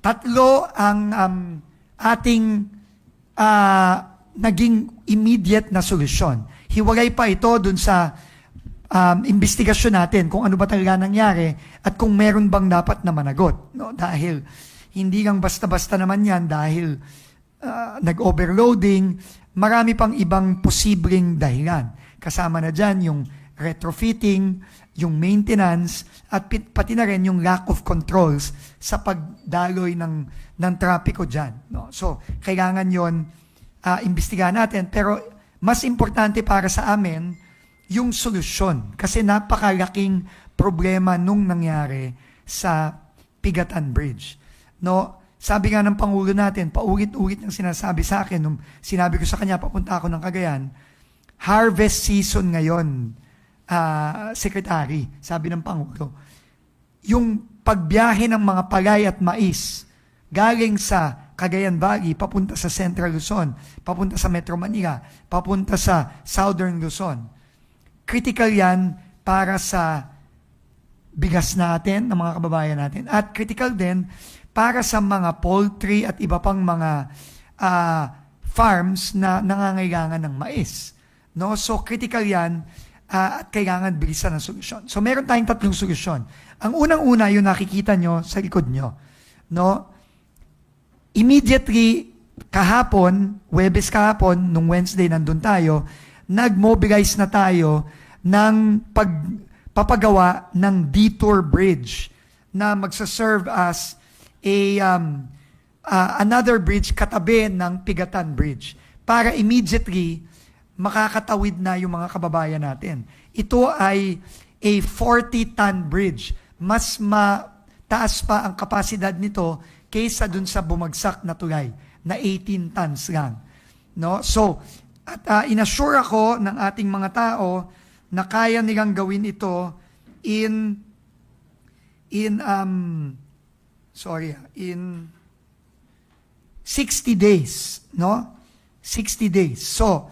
tatlo ang um, ating ah, naging immediate na solusyon. Hiwalay pa ito dun sa um, investigasyon natin kung ano ba talaga nangyari at kung meron bang dapat na managot. No? Dahil hindi lang basta-basta naman yan dahil ah, nag-overloading, marami pang ibang posibleng dahilan. Kasama na dyan yung retrofitting, yung maintenance, at pati na rin yung lack of controls sa pagdaloy ng, ng trapiko dyan. No? So, kailangan yon uh, imbestigahan natin. Pero mas importante para sa amin, yung solusyon. Kasi napakalaking problema nung nangyari sa Pigatan Bridge. No, sabi nga ng Pangulo natin, paulit-ulit ng sinasabi sa akin, nung sinabi ko sa kanya, papunta ako ng Cagayan, harvest season ngayon, ah, Secretary, sabi ng Pangulo. Yung pagbiyahe ng mga palay at mais, galing sa Cagayan Valley, papunta sa Central Luzon, papunta sa Metro Manila, papunta sa Southern Luzon. Critical yan para sa bigas natin, ng mga kababayan natin. At critical din para sa mga poultry at iba pang mga ah, farms na nangangailangan ng mais. No? So critical yan ah, at kailangan bilisan ng solusyon. So meron tayong tatlong solusyon. Ang unang-una, yung nakikita nyo sa likod nyo. No? Immediately, kahapon, Webes kahapon, nung Wednesday nandun tayo, nag-mobilize na tayo ng pagpapagawa ng detour bridge na magsaserve as a um, uh, another bridge katabi ng Pigatan Bridge para immediately makakatawid na yung mga kababayan natin. Ito ay a 40-ton bridge. Mas mataas pa ang kapasidad nito kaysa dun sa bumagsak na tulay na 18 tons lang. No? So, at uh, inassure ako ng ating mga tao na kaya nilang gawin ito in in um sorry, ah, in 60 days, no? 60 days. So,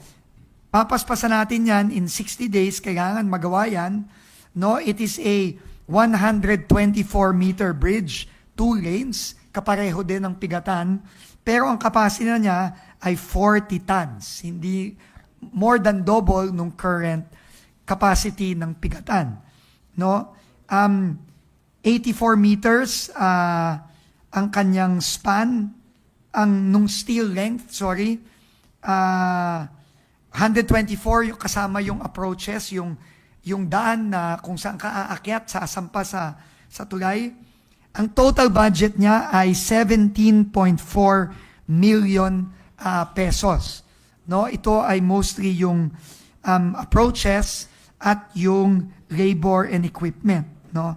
papaspasan natin yan in 60 days, kailangan magawa yan, no? It is a 124 meter bridge, two lanes, kapareho din ng pigatan, pero ang capacity niya ay 40 tons, hindi more than double nung current capacity ng pigatan, no? Um, 84 meters ah, ang kanyang span, ang nung steel length, sorry, ah, 124 yung kasama yung approaches, yung yung daan na kung saan ka aakyat, sasampa sa sa tulay. Ang total budget niya ay 17.4 million ah, pesos. No, ito ay mostly yung um, approaches at yung labor and equipment, no?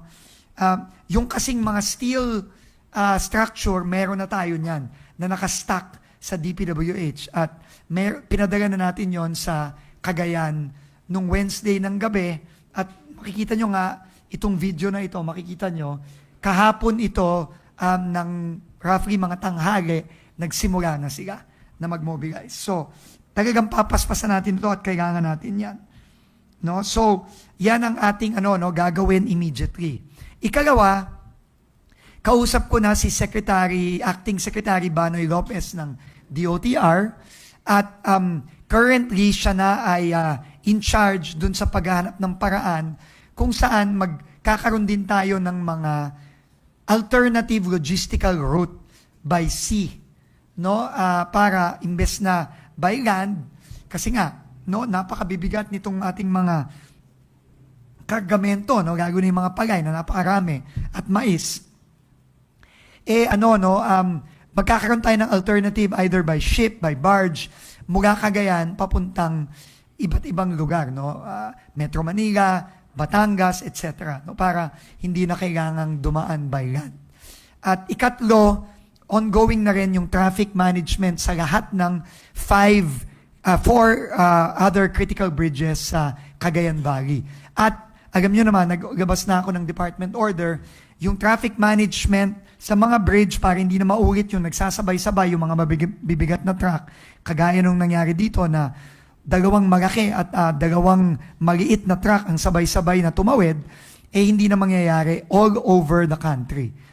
Uh, yung kasing mga steel uh, structure, meron na tayo niyan na nakastack sa DPWH at mer- pinadala na natin yon sa Cagayan nung Wednesday ng gabi at makikita nyo nga itong video na ito, makikita nyo, kahapon ito um, ng roughly mga tanghali, nagsimula na sila na mag-mobilize. So, talagang papaspasan natin ito at kailangan natin yan. No? So, yan ang ating ano no gagawin immediately. Ikalawa, kausap ko na si Secretary Acting Secretary Banoy Lopez ng DOTR at um, currently siya na ay ah, in charge dun sa paghahanap ng paraan kung saan magkakaroon din tayo ng mga alternative logistical route by sea no? Ah, para imbes na by land. Kasi nga no napakabibigat nitong ating mga kargamento no? Na yung mga palay na napakarami at mais eh ano no um magkakaroon tayo ng alternative either by ship by barge mula Cagayan papuntang iba't ibang lugar no? Ah, Metro Manila Batangas etc no? Para hindi na kailangang dumaan by land. At ikatlo ongoing na rin yung traffic management sa lahat ng five uh, four uh, other critical bridges sa Cagayan Valley. At alam nyo naman, naglabas na ako ng department order, yung traffic management sa mga bridge para hindi na maulit yung nagsasabay-sabay yung mga mabig- bibigat na truck, kagaya nung nangyari dito na dalawang malaki at ah, dalawang maliit na truck ang sabay-sabay na tumawid, eh hindi na mangyayari all over the country.